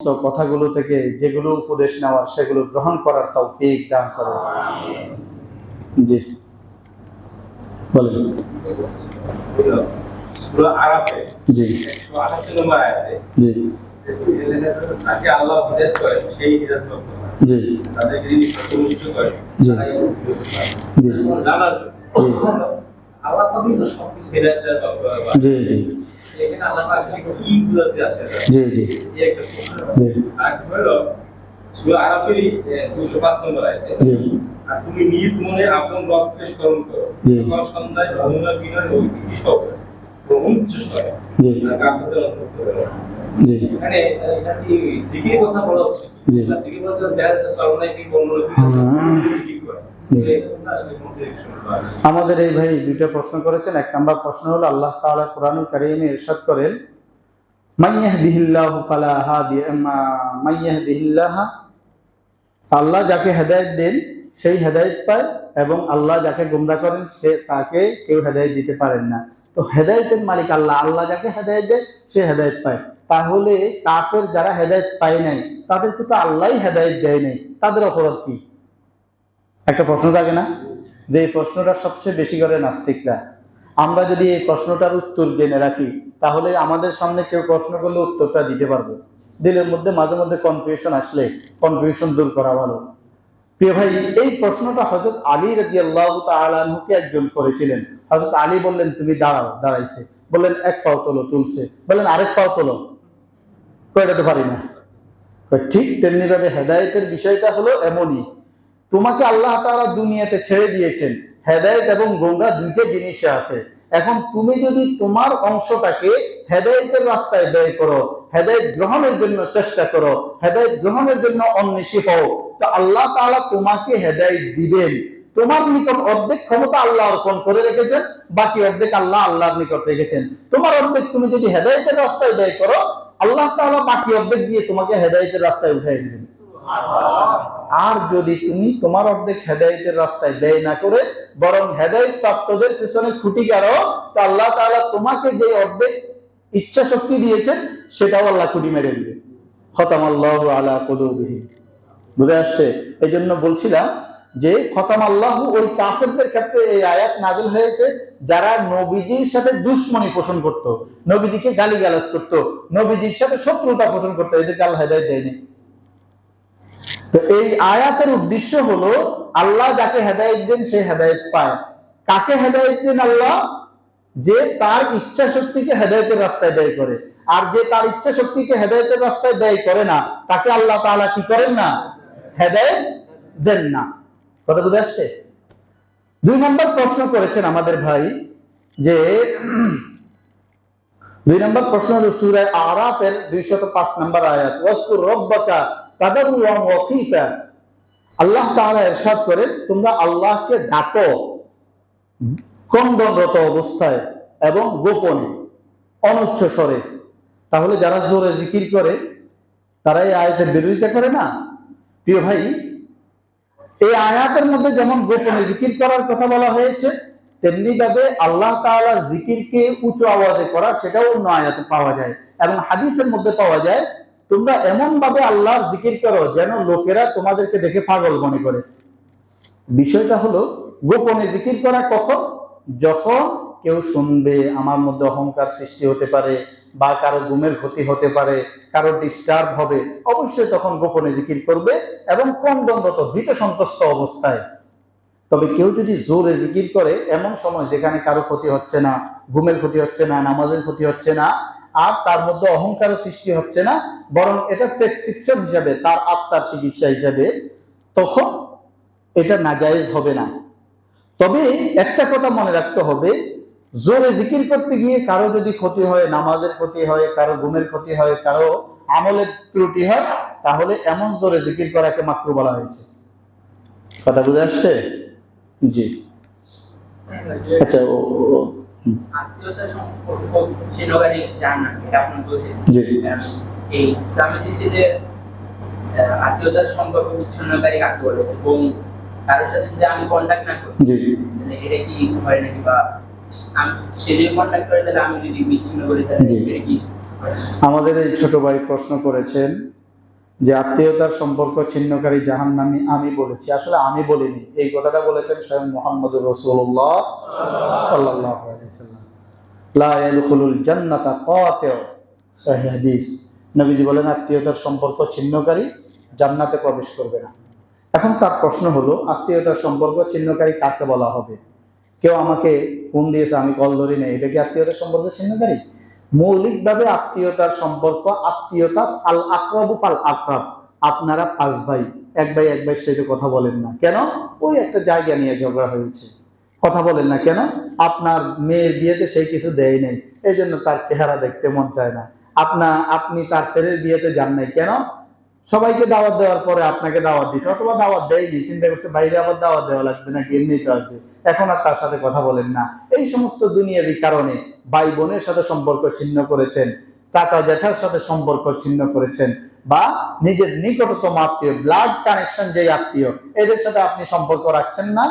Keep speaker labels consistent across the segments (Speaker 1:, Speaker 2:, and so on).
Speaker 1: সমস্ত কথাগুলো থেকে যেগুলো উপদেশ নেওয়ার সেগুলো গ্রহণ করার তৌফিক দান করে। জি।
Speaker 2: আরাফে
Speaker 1: জি।
Speaker 2: 188 নম্বর আয়াতে
Speaker 1: জি। জি। জি। জি। জি। জি জি
Speaker 2: এখানে আল্লাহ পাক কি বুঝাতে আছে
Speaker 1: জি জি।
Speaker 2: এই একটা প্রশ্ন
Speaker 1: জি।
Speaker 2: আর কি হলো সূরা আরাফেরই 205 নম্বর আয়াতে।
Speaker 1: জি।
Speaker 2: আর তুমি নিজ মনে আপন স্মরণ করো। সন্ধ্যায় ভ্রমণের বিনয় সব চেষ্টা করো কথা বলা হচ্ছে। না, জিকির বলতে দেখা যাচ্ছে কি বর্ণনা
Speaker 1: হুম।
Speaker 2: করে?
Speaker 1: আমাদের এই ভাই দুইটা প্রশ্ন করেছেন। এক নাম্বার প্রশ্ন হলো, আল্লাহ তাআলা কোরআনুল কারীমে ইরশাদ করেন, মান ইয়াহদিহিল্লাহু ফালা হাদিয়া মান ইয়াহদিহিল্লাহ আল্লাহ যাকে হেদায়েত দেন, সেই হেদায়েত পায় এবং আল্লাহ যাকে গোমরাহ করেন, সে তাকে কেউ হেদায়েত দিতে পারেন না। তো হেদায়েতের মালিক আল্লাহ আল্লাহ যাকে হেদায়েত দেয়, সে হেদায়েত পায়। তাহলে কাফের যারা হেদায়েত পায় নাই, তাদেরকে তো আল্লাহই হেদায়েত দেয় নাই। তাদের অপরাধ কি? একটা প্রশ্ন থাকে না? যে এই প্রশ্নটা সবচেয়ে বেশি করে নাস্তিকরা। আমরা যদি এই প্রশ্নটার উত্তর জেনে রাখি, তাহলে আমাদের সামনে কেউ প্রশ্ন করলে উত্তরটা দিতে পারব। দিলের মধ্যে মাঝে মধ্যে কনফিউশন আসলে কনফিউশন দূর করা ভালো। প্রিয় ভাই, এই প্রশ্নটা হজরত আলী রাজি আল্লাহ তালুকে একজন করেছিলেন। হজরত আলী বললেন, তুমি দাঁড়াও, দাঁড়াইছে। বললেন, এক ফাও তোলো, তুলছে। বললেন, আরেক ফাও তোলো। কয়টাতে পারি না। ঠিক তেমনি ভাবে হেদায়তের বিষয়টা হলো এমনই। তোমাকে আল্লাহ তাআলা দুনিয়াতে ছেড়ে দিয়েছেন। হেদায়েত এবং গোমরা দুইটা জিনিসে আছে। এখন তুমি যদি তোমার অংশটাকে হেদায়েতের রাস্তায় ব্যয় করো, হেদায়েত গ্রহণের জন্য চেষ্টা করো, হেদায়েত গ্রহণের জন্য অন্বেষী হও, তো আল্লাহ তাআলা তোমাকে হেদায়েত দিবেন। তোমার নিকট অর্ধেক ক্ষমতা আল্লাহ অর্পণ করে রেখেছেন, বাকি অর্ধেক আল্লাহ আল্লাহর নিকট রেখেছেন। তোমার অর্ধেক তুমি যদি হেদায়েতের রাস্তায় ব্যয় করো, আল্লাহ তাআলা বাকি অর্ধেক দিয়ে তোমাকে হেদায়েতের রাস্তায় উঠাই দিবেন। আর যদি তুমি তোমার অর্ধেক হেদায়তের রাস্তায় ব্যয় না করে বরং হেদায়ত প্রাপ্তদের পিছনে খুঁটি কারও তো আল্লাহ তাআলা তোমাকে যে অর্ধেক ইচ্ছা শক্তি দিয়েছেন, সেটাও আল্লাহ খুঁটি মেরে দিবে। খতাম আল্লাহ আলা কলুবিহি। বুঝে আসছে? এই জন্য বলছিলাম যে খতাম আল্লাহ ওই কাফেরদের ক্ষেত্রে এই আয়াত নাজিল হয়েছে, যারা নবীজির সাথে দুশ্মনী পোষণ করত, নবীজিকে গালি গালাজ করত, নবীজির সাথে শত্রুতা পোষণ করতো, এদেরকে আল্লাহ হেদায়ত দেয়নি। তো এই আয়াতের উদ্দেশ্য হলো আল্লাহ যাকে হেদায়েত দেন সে হেদায়েত পায়। কাকে হেদায়েত দেন আল্লাহ? যে তার ইচ্ছা শক্তিকে হেদায়েতের রাস্তায় ব্যয় করে। আর যে তার ইচ্ছা শক্তিকে হেদায়েতের রাস্তায় ব্যয় করে না, তাকে আল্লাহ তাআলা কি করেন না? হেদায়েত দেন না। কথা বুঝে আসছে? দুই নম্বর প্রশ্ন করেছেন আমাদের ভাই যে, দুই নম্বর প্রশ্ন হলো সূরা আরাফের 205 নম্বর আয়াত ওয়াসকুর রব্বাকা খীফা আল্লাহ তাআলা ইরশাদ করেন, তোমরা আল্লাহকে ডাকো ক্রন্দনরত অবস্থায় এবং গোপনে অনুচ্চ স্বরে। তাহলে যারা জোরে জিকির করে, তারা এই আয়াতের বিরোধিতা করে না? প্রিয় ভাই, এই আয়াতের মধ্যে যেমন গোপনে জিকির করার কথা বলা হয়েছে, তেমনি ভাবে আল্লাহ তাআলার জিকিরকে উঁচু আওয়াজে করা সেটাও অন্য আয়াতে পাওয়া যায় এবং হাদিসের মধ্যে পাওয়া যায় তোমরা এমন ভাবে আল্লাহর জিকির করো যেন লোকেরা তোমাদেরকে দেখে পাগল মনে করে। বিষয়টা হলো, গোপনে জিকির করা কখন? যখন কেউ শুনবে আমার মধ্যে অহংকার সৃষ্টি হতে পারে বা কারও ঘুমের ক্ষতি হতে পারে, কারও ডিস্টার্ব হবে, অবশ্যই তখন গোপনে জিকির করবে এবং ক্রন্দনরত, ভীত সন্ত্রস্ত অবস্থায়। তবে কেউ যদি জোরে জিকির করে, এমন সময় যেখানে কারও ক্ষতি হচ্ছে না, ঘুমের ক্ষতি হচ্ছে না, নামাজের ক্ষতি হচ্ছে না, আর তার মধ্যে অহংকার সৃষ্টি হচ্ছে না বরং এটা প্রেসক্রিপশন হিসাবে তার আত্মার চিকিৎসা হিসাবে তখন এটা নাজায়েজ হবে না। তবে একটা কথা মনে রাখতে হবে জোরে জিকির করতে গিয়ে কারও যদি ক্ষতি হয় নামাজের ক্ষতি হয় কারও ঘুমের ক্ষতি হয় কারও আমলের ত্রুটি হয় তাহলে এমন জোরে জিকির করাকে মাত্র বলা হয়েছে। কথা বুঝে আসছে? জি। আচ্ছা ও
Speaker 3: আত্মীয়তার সম্পর্ক সেনগারি যান না এটা আপনি বলছেন।
Speaker 1: জি।
Speaker 3: আহ, এই ইসলামের দেশে যে আত্মীয়তার সম্পর্ক বিচ্ছিন্নকারী কাকে বলে? এবং কারোর সাথে যদি আমি কন্ট্যাক্ট না করি এটা কি হয় নাকি? বা সে যদি কন্ট্যাক্ট করে তাহলে আমি যদি বিচ্ছিন্ন করি তাহলে এটা কি
Speaker 1: আমাদের এই ছোট ভাই প্রশ্ন করেছেন যে আত্মীয়তার সম্পর্ক ছিন্নকারী জাহান নামি আমি বলেছি। আসলে আমি বলিনি। এই কথাটা বলেছেন স্বয়ং মোহাম্মদ রসুল্লাহ সাল্লাহ সাল্লাম লা ইয়াদখুলুল জান্নাতা কাতিউ। সহিহ হাদিস। নবীজি বলেন, আত্মীয়তার সম্পর্ক ছিন্নকারী জান্নাতে প্রবেশ করবে না। এখন তার প্রশ্ন হলো, আত্মীয়তার সম্পর্ক ছিন্নকারী কাকে বলা হবে? কেউ আমাকে ফোন দিয়েছে, আমি কল ধরি নাই, এটা কি আত্মীয়তার সম্পর্ক ছিন্নকারী? মৌলিকভাবে আত্মীয়তার সম্পর্ক, আত্মীয়তা আল আকরাবু ফাল আকরাব। আপনারা পাঁচ ভাই, এক ভাই এক ভাই সাথে কথা বলেন না। কেন? ওই একটা জায়গা নিয়ে ঝগড়া হয়েছে। কথা বলেন না কেন? আপনার মেয়ের বিয়েতে সে কিছু দেয় নেই, এই জন্য তার চেহারা দেখতে মন চায় না। আপনা, আপনি তার ছেলের বিয়েতে যান নাই। কেন? সবাইকে দাওয়াত দেওয়ার পরে আপনাকে দাওয়াত দিচ্ছে অথবা দাওয়াত দেয়নি। চিন্তা করছে, বাইরে আবার দাওয়াত দেওয়া লাগবে নাকি? এমনিতে আসবে। এখন আর তার সাথে কথা বলেন না। এই সমস্ত দুনিয়াবি কারণে ভাই বোনের সাথে সম্পর্ক ছিন্ন করেছেন, চাচা জ্যাঠার সাথে সম্পর্ক ছিন্ন করেছেন, বা নিজের নিকটতম আত্মীয় ব্লাড কানেকশন যে আত্মীয়, এদের সাথে আপনি সম্পর্ক রাখছেন না।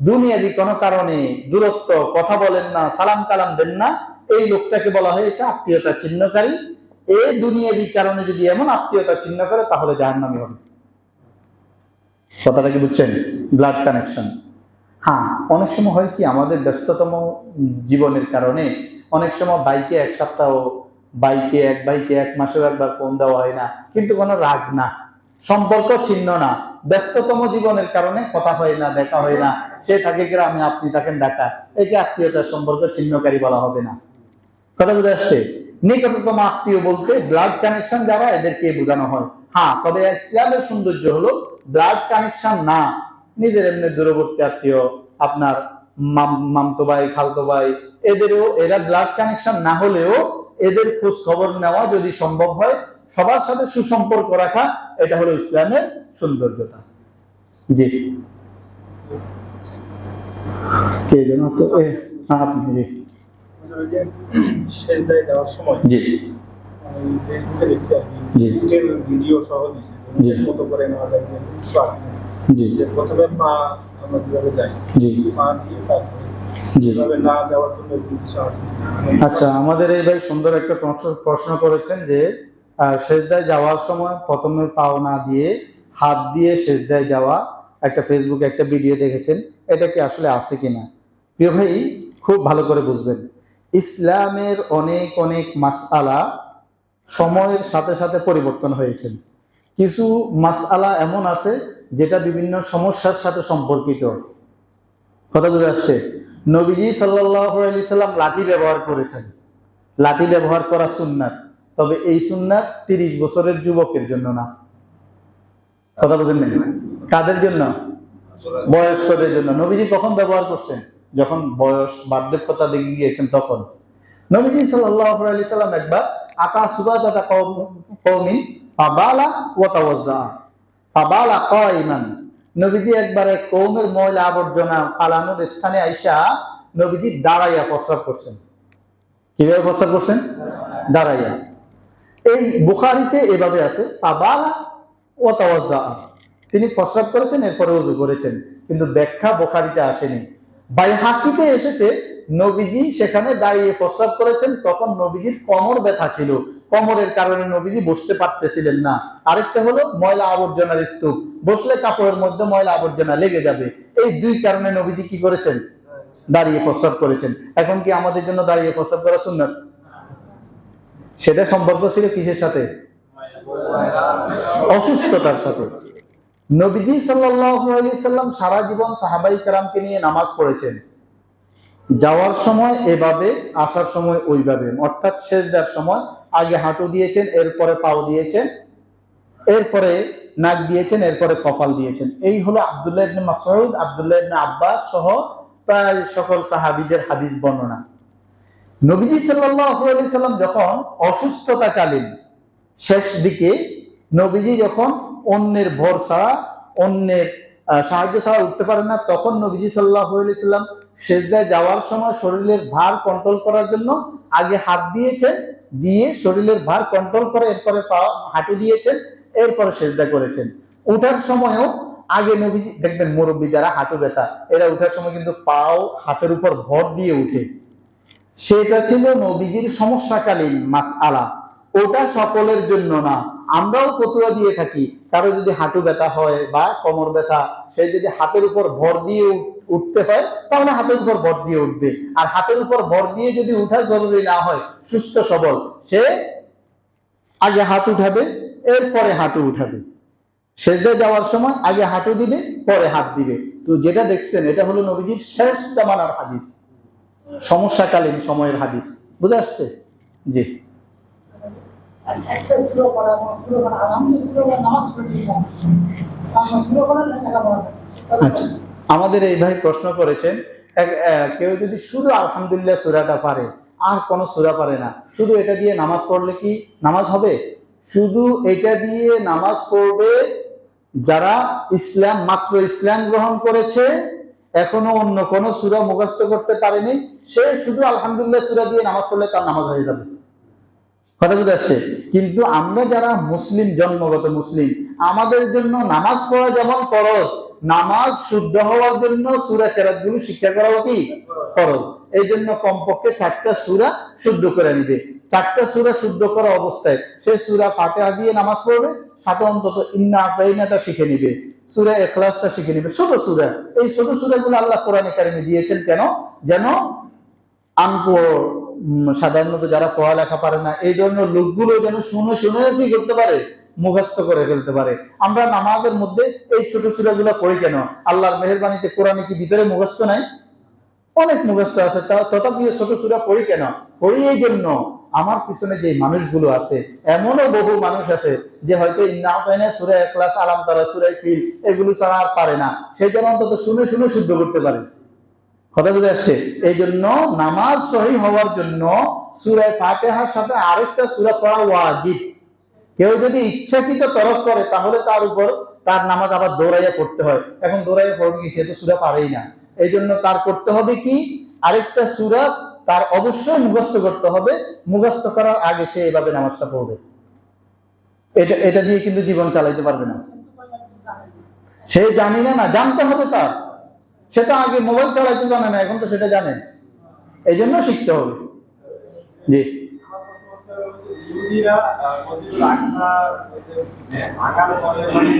Speaker 1: দুনিয়াবি কোনো কারণে দূরত্ব, কথা বলেন না সালাম কালাম দেন না। এই লোকটাকে বলা হয়েছে আত্মীয়তা চিহ্নকারী। এই দুনিয়াবি কারণে যদি এমন আত্মীয়তা চিহ্ন করে, তাহলে জাহান্নামী হবে। কথাটা কি বুঝছেন? ব্লাড কানেকশন হ্যাঁ অনেক সময় হয় কি, আমাদের ব্যস্ততম জীবনের কারণে অনেক সময় বাইকে এক সপ্তাহ, বাইকে এক বাইকে এক মাসের একবার ফোন দেওয়া হয় না। কিন্তু কোনো রাগ না, সম্পর্ক ছিন্ন না। ব্যস্ততম জীবনের কারণে কথা হয় না, দেখা হয় না। সে থাকে গ্রামে আপনি থাকেন ঢাকা একে আত্মীয়তার সম্পর্ক ছিন্নকারী বলা হবে না। কথা বুঝে আসছে? নিকটতম আত্মীয় বলতে ব্লাড কানেকশন যারা এদেরকে বোঝানো হয়। হ্যাঁ তবে ইসলামের সৌন্দর্য হলো ব্লাড কানেকশন না। নিজের এমনি দূরবর্তী আত্মীয় আপনার মামতো ভাই খালতো ভাই এদেরও এরা ব্লাড কানেকশন না হলেও এদের খোঁজ খবর নেওয়া যদি সম্ভব হয় সবার সাথে সুসম্পর্ক রাখা এটা হলো ইসলামের সৌন্দর্যতা। জি। কে যেন তো হ্যাঁ, আপনি জি। জি। জি।
Speaker 2: ভিডিও সহ মতো করে নেওয়া যায়।
Speaker 1: জি।
Speaker 2: প্রথমে পা আমরা যেভাবে যাই
Speaker 1: জি।
Speaker 2: পা দিয়ে তারপরে।
Speaker 1: আচ্ছা আমাদের এই ভাই সুন্দর একটা প্রশ্ন- করেছেন যে সেজদায় যাওয়ার সময় প্রথমে পাও না দিয়ে হাত দিয়ে সেজদায় যাওয়া একটা ফেসবুকে একটা ভিডিও দেখেছেন এটা কি আসলে আছে কিনা? প্রিয় ভাই খুব ভালো করে বুঝবেন। ইসলামের অনেক অনেক মাসআলা সময়ের সাথে সাথে পরিবর্তন হয়েছে। কিছু মাসআলা এমন আছে যেটা বিভিন্ন সমস্যার সাথে সম্পর্কিত। কথা বুঝে আসছে? নবীজি সাল্লাহ আলি সাল্লাম লাঠি ব্যবহার করেছেন। লাঠি ব্যবহার করা সুন্নাত। তবে এই সুন্নাত তিরিশ বছরের যুবকের জন্য না। কথা বুঝেন কাদের জন্য? বয়স্কদের জন্য। নবীজি কখন ব্যবহার করছেন? যখন বয়স বার্ধক্যতা দেখে গিয়েছেন তখন। নবীজি সাল্লাম একবার আকা সুবাদাতা কৌমিন ফাবালা ওয়াতাওয়াজ্জা নবীজি একবারে কৌমের ময়লা আবর্জনা ফালানোর স্থানে আইসা নবীজি দাঁড়াইয়া প্রস্রাব করছেন। কীভাবে প্রস্রাব করছেন? দাঁড়াইয়া। এই বুখারিতে এভাবে আছে, ফাবালা ও তাওয়াজ্জা। তিনি প্রস্রাব করেছেন, এরপরে উজু করেছেন, কিন্তু ব্যাখ্যা বোখারিতে আসেনি। বাইহাকিতে এসেছে, নবীজি সেখানে দাঁড়িয়ে প্রস্রাব করেছেন, তখন নবীজির কোমর ব্যথা ছিল। কোমরের কারণে নবীজি বসতে পারতেছিলেন না। আরেকটা হলো ময়লা আবর্জনার স্তূপ। বসলে কাপড়ের মধ্যে ময়লা আবর্জনা লেগে যাবে। এই দুই কারণে নবীজি কি করেছেন? দাঁড়িয়ে প্রস্রাব করেছেন। এখন কি আমাদের জন্য দাঁড়িয়ে প্রস্রাব করা সুন্নত? সেটা সম্পর্ক ছিল কিসের সাথে? অসুস্থতার সাথে। নবীজি আলাইহি সাল্লাম সারা জীবন সাহাবাই কারামকে নিয়ে নামাজ পড়েছেন। যাওয়ার সময় এভাবে, আসার সময় ওইভাবে। অর্থাৎ শেষদার সময় আগে হাঁটু দিয়েছেন, এরপরে পাও দিয়েছেন, এরপরে নাক দিয়েছেন, এরপরে কপাল দিয়েছেন। এই হলো আব্দুল্লাহ ইবনে মাসউদ, আব্দুল্লাহ ইবনে আব্বাস সহ প্রায় সকল সাহাবীদের হাদিস বর্ণনা। নবীজি সাল্লাল্লাহু আলাইহি সাল্লাম যখন অসুস্থতাকালীন শেষ দিকে নবীজি যখন অন্যের ভরসা অন্যের আহ, সাহায্য ছাড়া উঠতে পারেন না। তখন নবীজি সাল্লাহ সাল্লাম সেজদায় যাওয়ার সময় শরীরের ভার কন্ট্রোল করার জন্য আগে হাত দিয়েছেন দিয়ে শরীরের ভার কন্ট্রোল করে এরপরে পা হাঁটু দিয়েছেন এরপরে সেজদা করেছেন। ওঠার সময়ও আগে নবীজি দেখবেন মুরব্বী যারা হাঁটু ব্যথা এরা ওঠার সময় কিন্তু পাও হাতের উপর ভর দিয়ে উঠে। সেটা ছিল নবীজির সমস্যাকালীন মাস আলা ওটা সকলের জন্য না। আমরাও ফতুয়া দিয়ে থাকি। কারও যদি হাঁটু ব্যথা হয় বা কোমর ব্যথা, সে যদি হাতের উপর ভর দিয়ে উঠতে হয়, তাহলে হাতের উপর ভর দিয়ে উঠবে। আর হাতের উপর ভর দিয়ে যদি উঠা জরুরি না হয়, সুস্থ, সবল, সে আগে হাত উঠাবে, এরপরে হাঁটু উঠাবে। সেজদে যাওয়ার সময় আগে হাঁটু দিবে, পরে হাত দিবে। তো যেটা দেখছেন, এটা হলো নবীজির শেষ জামানার হাদিস। সমস্যাকালীন সময়ের হাদিস। বুঝে আসছে? জি।
Speaker 4: একটা পড়া
Speaker 1: আচ্ছা আমাদের এই ভাই প্রশ্ন করেছেন কেউ যদি শুধু আলহামদুলিল্লাহ সুরাটা পারে, আর কোন সুরা পারে না, শুধু এটা দিয়ে নামাজ পড়লে কি নামাজ হবে? শুধু এটা দিয়ে নামাজ পড়বে যারা ইসলাম, মাত্র ইসলাম গ্রহণ করেছে, এখনও অন্য কোন সুরা মুখস্থ করতে পারেনি, সে শুধু আলহামদুলিল্লাহ সুরা দিয়ে নামাজ পড়লে তার নামাজ হয়ে যাবে। কথা বুঝে আসছে কিন্তু আমরা যারা মুসলিম, জন্মগত মুসলিম, আমাদের জন্য নামাজ পড়া যেমন ফরজ, নামাজ শুদ্ধ হওয়ার জন্য সুরা কেরাতগুলো শিক্ষা করা কি ফরজ। এই জন্য কমপক্ষে চারটা সুরা শুদ্ধ করে নিবে। চারটা সুরা শুদ্ধ করা অবস্থায় সে সুরা ফাতেহা দিয়ে নামাজ পড়বে, সাথে অন্তত ইন্না আতাইনাটা শিখে নিবে, সুরা এখলাসটা শিখে নিবে। ছোট সুরা। এই ছোট সুরাগুলো আল্লাহ কোরআনে কারিমে দিয়েছেন কেন? যেন আনপড় সাধারণত যারা পড়ালেখা পারে না, এই ধরনের লোকগুলো যেন শুনে শুনে কি করতে পারে? মুখস্থ করে ফেলতে পারে। আমরা নামাজের মধ্যে এই ছোট সুরাগুলো পড়ি কেন? আল্লাহর মেহরবানিতে কোরআনে কি ভিতরে মুখস্থ নাই? অনেক মুখস্থ আছে তথাপি ছোট সুরা পড়ি কেন? পড়ি এই জন্য। আমার পিছনে যে মানুষগুলো আছে, এমনও বহু মানুষ আছে যে হয়তো ইন্না পাইনে সুরা ক্লাস আলাম তারা সুরাই ফিল, এগুলো ছাড়া আর পারে না। সেই জন্য অন্তত শুনে শুনে শুদ্ধ করতে পারে। কথা বুঝে আসছে? এই জন্য নামাজ সহি হওয়ার জন্য সুরায় ফাতেহার সাথে আরেকটা সুরা পড়া ওয়াজিব। কেউ যদি ইচ্ছাকৃত তরক করে, তাহলে তার উপর তার নামাজ আবার দৌড়াইয়া পড়তে হয়। এখন দৌড়াইয়া পড়বে কি? সে তো সুরা পারেই না। এই জন্য তার করতে হবে কি? আরেকটা সুরা তার অবশ্যই মুখস্থ করতে হবে। মুখস্থ করার আগে সে এভাবে নামাজটা পড়বে। এটা এটা দিয়ে কিন্তু জীবন চালাইতে পারবে না। সে জানি না, জানতে হবে তার। সেটা আগে মোবাইল চালাইতে জানে না এখন তো সেটা জানে। এই জন্য শিখতে হবে। জি।
Speaker 2: মানে মানে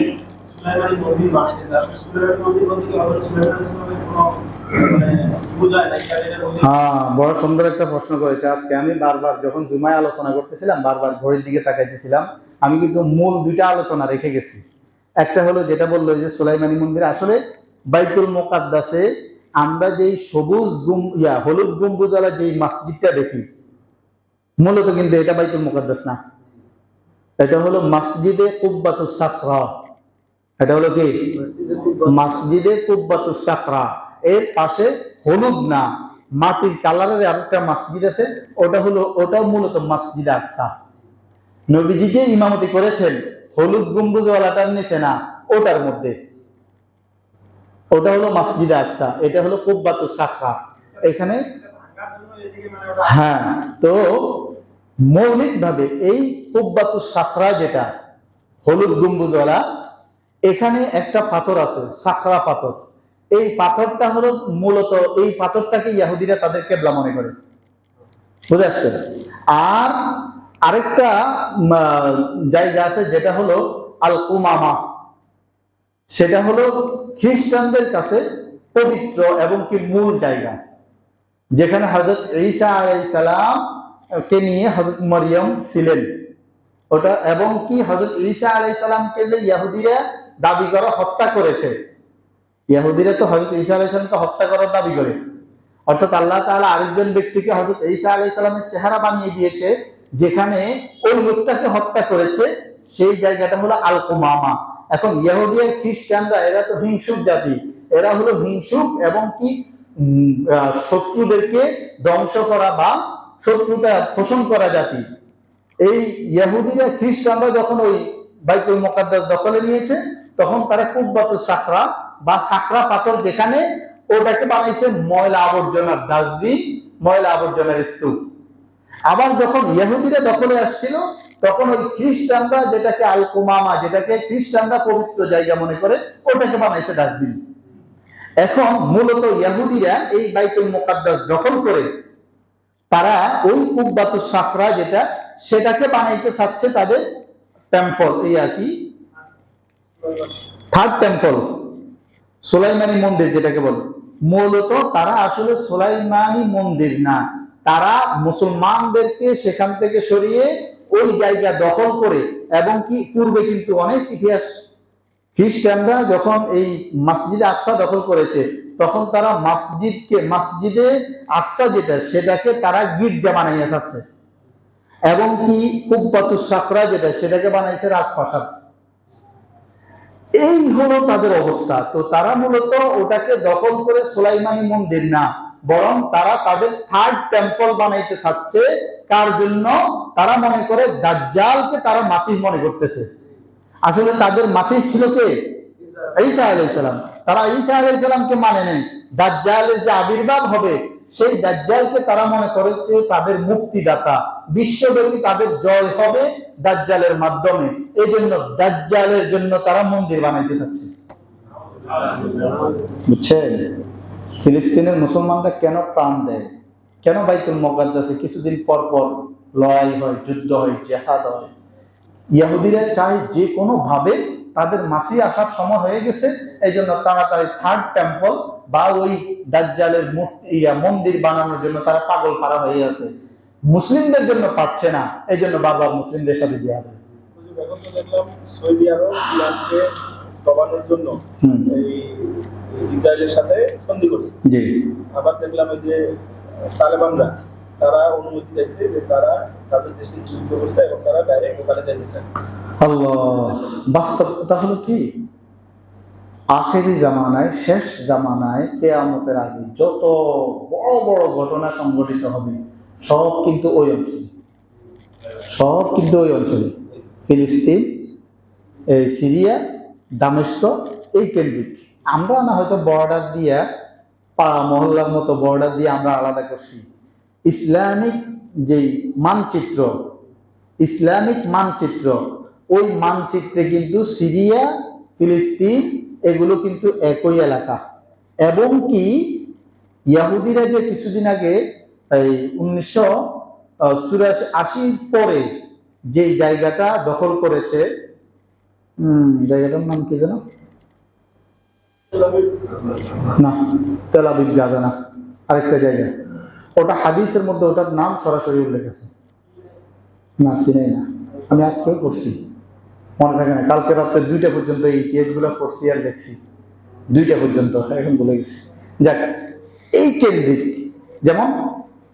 Speaker 1: হ্যাঁ বড় সুন্দর একটা প্রশ্ন করেছে আজকে। আমি বারবার যখন জুমায় আলোচনা করতেছিলাম বারবার ঘড়ির দিকে তাকাইতেছিলাম আমি কিন্তু মূল দুইটা আলোচনা রেখে গেছি। একটা হলো যেটা বলল যে সুলাইমানি মন্দির আসলে বাইতুল মোকাদ্দাসে আমরা যেই সবুজ গুম, ইয়া, হলুদ গম্বুজওয়ালা যেই মসজিদটা দেখি, মূলত কিন্তু এটা বাইতুল মোকাদ্দাস না। এটা হলো মসজিদে কুব্বাতুস সাফরা। এটা হলো কি? মসজিদে কুব্বাতুস সাফরা। এর পাশে হলুদ না, মাটির কালারের আরেকটা মসজিদ আছে, ওটা হলো ওটা মূলত মসজিদ আকসা। নবীজি যে ইমামতি করেছেন, হলুদ গম্বুজওয়ালাটার নিচে না, ওটার মধ্যে। ওটা হলো মসজিদ আকসা, এটা হলো কুব্বাতুস সাফরা। এখানে হ্যাঁ তো মৌলিক ভাবে এই কুব্বাতুস সাখরা যেটা, হলুদ গম্বুজওয়ালা এখানে একটা পাথর আছে সাখরা পাথর। এই পাথরটা হলো মূলত, এই পাথরটাকে ইয়াহুদিরা তাদের কেবলা মনে করে। বুঝে আসছে আর আরেকটা জায়গা আছে, যেটা হলো আল কুমামা সেটা হলো খ্রিস্টানদের কাছে পবিত্র এবং কি মূল জায়গা। যেখানে হজরত ঈসা আলাইসালাম কে নিয়ে হজরত মরিয়ম ছিলেন। ওটা এবং কি হজরত ঈসা আলাইসালামকে যে ইহুদিরা দাবি করা, হত্যা করেছে। ইয়াহুদিরা তো হজরত ঈসা আলাইসালামকে হত্যা করার দাবি করে। অর্থাৎ আল্লাহ তাআলা আরেকজন ব্যক্তিকে হজরত ঈসা আলাইসালামের চেহারা বানিয়ে দিয়েছে, যেখানে ওই লোকটাকে হত্যা করেছে। সেই জায়গাটা হলো আল কুমামা এখন ইহুদি আর খ্রিস্টানরা, এরা তো হিংসুক জাতি। এরা হলো হিংসুক এবং কি? শত্রুদেরকে ধ্বংস করা বা শত্রুতা পোষণ করা জাতি। এই ইহুদিরা খ্রিস্টানরা যখন ওই বাইতুল মোকাদ্দাস দখলে নিয়েছে, তখন তারা কুব্বাতুস সাকরা বা সাকরা পাথর যেখানে, ওটাকে বানাইছে ময়লা আবর্জনার ডাস্টবিন, ময়লা আবর্জনার স্তূপ। আবার যখন ইয়াহুদিরা দখলে আসছিল তখন ওই খ্রিস্টানরা যেটাকে আল কুমামা যেটাকে খ্রিস্টানরা পবিত্র জায়গা মনে করে, ওটাকে বানাইছে ডাস্টবিন। এখন মূলত ইয়াহুদিরা এই বাইতুল মোকাদ্দাস দখল করে, তারা ওই কুব্বাতুস সাকরা যেটা, সেটাকে বানাইতে চাচ্ছে তাদের টেম্পল এই আর কি? থার্ড টেম্পল সোলাইমানি মন্দির যেটাকে বলে। মূলত তারা আসলে সোলাইমানি মন্দির না, তারা মুসলমানদেরকে সেখান থেকে সরিয়ে ওই জায়গা দখল করে এবং কি পূর্বে কিন্তু অনেক ইতিহাস খ্রিস্টানরা যখন এই মসজিদে আকসা দখল করেছে, তখন তারা মসজিদকে, মসজিদে আকসা যেটা, সেটাকে তারা গির্জা বানাইয়া থাকছে এবং কি কুব্বাতুস সাকরা যেটা, সেটাকে বানাইছে রাজপ্রাসাদ। এই হলো তাদের অবস্থা। তো তারা মূলত ওটাকে দখল করে সোলাইমানি মন্দির না, বরং তারা তাদের থার্ড টেম্পল বানাইতে চাচ্ছে কার জন্য? তারা মনে করে দাজ্জালকে তারা মাসিহ মনে করতেছে। আসলে তাদের মাসিহ ছিল কে? ঈসা আলাইসালাম তারা ঈসা আলাইসালামকে মানে নেই। দাজ্জালের যে আবির্ভাব হবে, সেই দাজ্জালকে তারা মনে করে যে তাদের মুক্তিদাতা, বিশ্বব্যাপী তাদের জয় হবে দাজ্জালের মাধ্যমে। এই জন্য দাজ্জালের জন্য তারা মন্দির বানাইতে চাচ্ছে। বুঝছেন? ফিলিস্তিনের মুসলমানরা কেন প্রাণ দেয়? কেন বাইতুল মকাদ্দাসে কিছুদিন পর পর লড়াই হয় যুদ্ধ হয় জেহাদ হয়? ইয়াহুদিরা চায় যে কোনো ভাবে তাদের মাসি আসার সময় হয়ে গেছে এই জন্য তাড়াতাড়ি থার্ড টেম্পল বা ওই দাজ্জালের মূর্তি মন্দির বানানোর জন্য তারা পাগল পারা হয়ে আছে। মুসলিমদের জন্য পাচ্ছে না এই জন্য বারবার মুসলিমদের সাথে জিহাদ হয়।
Speaker 2: দবানোর জন্য ইসরায়েলের সাথে সন্ধি করছে। আবার দেখলাম যে তালেবানরা তারা অনুমতি চাইছে যে তারা তাদের দেশে যুদ্ধ করছে এবং তারা ডাইরেক্ট ওখানে যাইতে চায়।
Speaker 1: আল্লাহ হলো কি? আখেরি জামানায়, শেষ জামানায় কেয়ামতের আগে যত বড় বড় ঘটনা সংঘটিত হবে, সব কিন্তু ওই অঞ্চলে। সব কিন্তু ওই অঞ্চলে। ফিলিস্তিন সিরিয়া, দামেস্ক, এই কেন্দ্রিক। আমরা না হয়তো বর্ডার দিয়া পাড়া মহল্লার মতো বর্ডার দিয়ে আমরা আলাদা করছি। ইসলামিক যেই মানচিত্র, ইসলামিক মানচিত্র, ওই মানচিত্রে কিন্তু সিরিয়া, ফিলিস্তিন এগুলো কিন্তু একই এলাকা। এবং কি, ইয়াহুদিরা যে কিছুদিন আগে, এই উনিশশো চুরাশি পরে যে জায়গাটা দখল করেছে জায়গাটার নাম কি যেন? না, তেল আবিব গাজা না, আরেকটা জায়গা। ওটা হাদিসের মধ্যে ওটার নাম সরাসরি উল্লেখ আছে। না, চিনাই না। আমি আজকেও করছি। মনে থাকে না, কালকে রাত্রে দুইটা পর্যন্ত এই ইতিহাসগুলো পড়ছি আর দেখছি। দুইটা পর্যন্ত, এখন ভুলে গেছি। যাক, এই কেন্দ্রিক, যেমন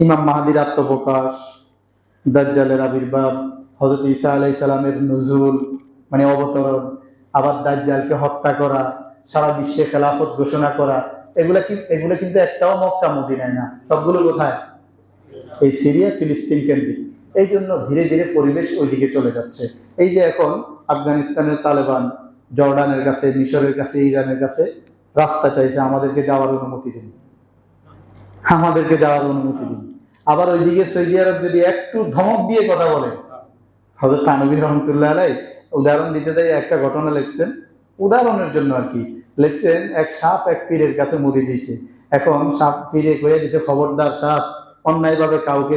Speaker 1: ইমাম মাহাদির আত্মপ্রকাশ, দাজ্জালের আবির্ভাব হজরত ঈসা আলাই নজরুল মানে অবতরণ, আবার দাজ্জালকে হত্যা করা সারা বিশ্বে খেলাফত ঘোষণা করা, এগুলা কি এগুলো কিন্তু একটাও মক্কা, মদিনায় না। সবগুলো কোথায়? এই সিরিয়া, ফিলিস্তিন কেন্দ্রিক। এই জন্য ধীরে ধীরে পরিবেশ ওইদিকে চলে যাচ্ছে। এই যে এখন আফগানিস্তানের তালেবান, জর্ডানের কাছে, মিশরের কাছে, ইরানের কাছে রাস্তা চাইছে, আমাদেরকে যাওয়ার অনুমতি দিন। আমাদেরকে যাওয়ার অনুমতি দিন। আবার ওইদিকে সৌদি আরব যদি একটু ধমক দিয়ে কথা বলে হজরত তানবির রহমতুল্লাহ আলাই, উদাহরণ দিতে যাই, একটা ঘটনা লিখছেন। উদাহরণের জন্য আর কি। লিখছেন, এক সাপ এক পীরের কাছে মুদি দিয়েছে। এখন সাপ পীরে কয়ে দিছে, খবরদার সাপ, অন্যায়ভাবে কাউকে